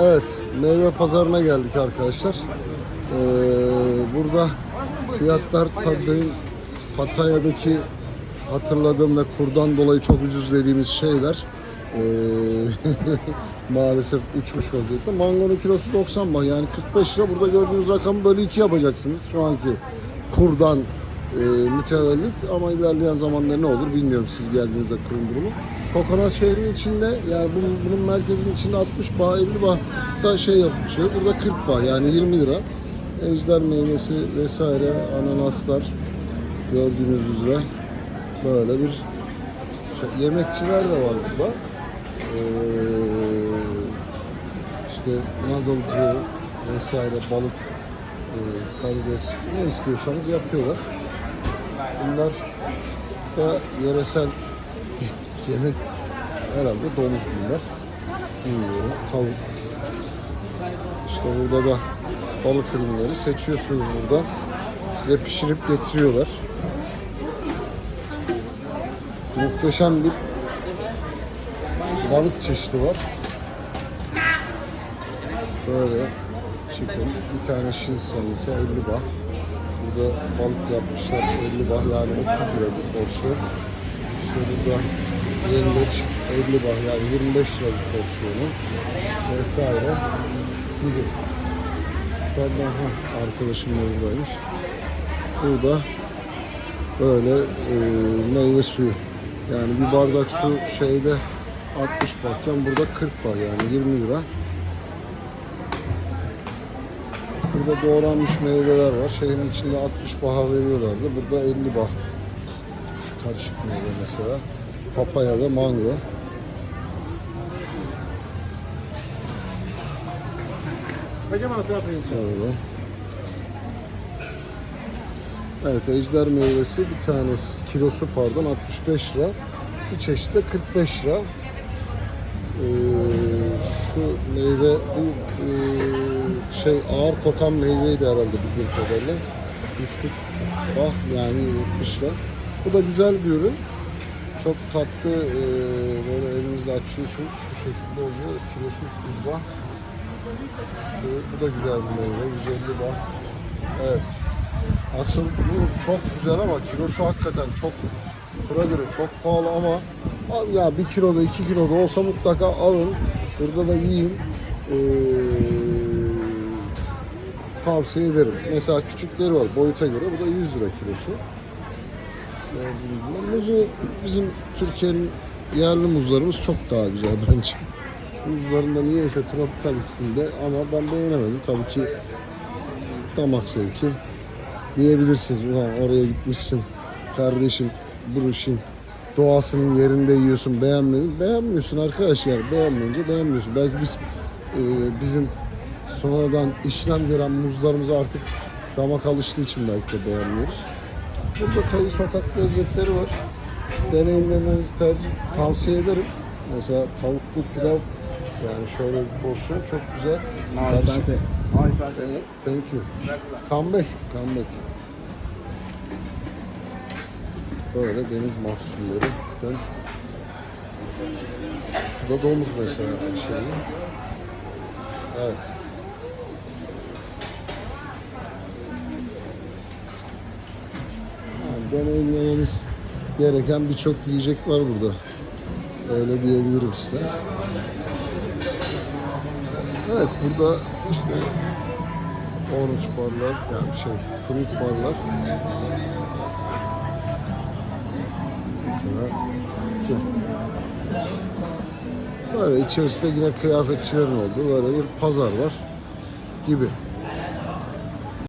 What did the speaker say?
Evet, meyve pazarına geldik arkadaşlar. Ee, burada fiyatlar tabii Pattaya'daki hatırladığım ve kurdan dolayı çok ucuz dediğimiz şeyler ee, maalesef uçmuş vaziyette. Mangonun kilosu 90 bak yani 45 lira. Burada gördüğünüz rakamı böyle iki yapacaksınız şu anki kurdan e, mütevellit ama ilerleyen zamanlarda ne olur bilmiyorum siz geldiğinizde kurun durumu. Kokonat şehrin içinde yani bunun, bunun merkezin içinde 60 bağ 50 bağda şey yapmışlar. Burada 40 bağ yani 20 lira. Ejder meyvesi vesaire ananaslar gördüğünüz üzere böyle bir şey, yemekçiler de var burada. Ee, işte noodle'cı vesaire balık e, karides ne istiyorsanız yapıyorlar. Bunlar da yöresel yemek herhalde domuz bunlar. Bilmiyorum. Tavuk. İşte burada da balık ürünleri seçiyorsunuz burada. Size pişirip getiriyorlar. Muhteşem bir balık çeşidi var. Böyle chicken. Bir tane şin sarısı 50 bah. Burada balık yapmışlar 50 bah yani 30 lira bir porsiyon. İşte burada yengeç 50 bah yani 25 lira bir porsiyonu vesaire gibi. Pardon ha, arkadaşım da buradaymış. Burada böyle e, meyve suyu. Yani bir bardak su şeyde 60 bahken burada 40 bah yani 20 lira. Burada doğranmış meyveler var. Şehrin içinde 60 baha veriyorlardı. Burada 50 bah. Karışık meyve mesela. Papaya ve mango. La propria Öyle. Evet ejder meyvesi bir tanesi kilosu pardon 65 lira. Bir çeşit de 45 lira. Ee, şu meyve bu e, şey ağır kokan meyveydi herhalde bildiğim kadarıyla. Üstü ah yani 70 lira. Bu da güzel bir ürün. Çok tatlı e, böyle elinizle açıyorsunuz şu şekilde oluyor. Kilosu 300 lira. Şu, bu da güzel bir meyve. 150 baht. Evet. Asıl bu çok güzel ama kilosu hakikaten çok kura göre çok pahalı ama ya bir kiloda iki kiloda olsa mutlaka alın. Burada da yiyin. Ee, tavsiye ederim. Mesela küçükleri var boyuta göre. Bu da 100 lira kilosu. Gibi. Muzu bizim Türkiye'nin yerli muzlarımız çok daha güzel bence. Muzlarında niyeyse tropikal iklimde ama ben beğenemedim. Tabii ki damak zevki diyebilirsiniz. Ulan oraya gitmişsin kardeşim bu işin doğasının yerinde yiyorsun beğenmedin. Beğenmiyorsun arkadaş yani beğenmeyince beğenmiyorsun. Belki biz e, bizim sonradan işlem gören muzlarımız artık damak alıştığı için belki de beğenmiyoruz. Burada tabii sokak lezzetleri var. Deneyimlemenizi tercih, tavsiye ederim. Mesela tavuklu pilav yani şöyle bir porsiyon çok güzel. No, expensive. Evet, Thank you. Come back, come back. Böyle deniz mahsulleri. Ben... Bu da domuz mesela şey. Evet. Yani deneyimlemeniz gereken birçok yiyecek var burada. Öyle diyebilirim size. Evet burada işte orange barlar yani şey fruit barlar. Mesela. Böyle içerisinde yine kıyafetçilerin olduğu böyle bir pazar var gibi.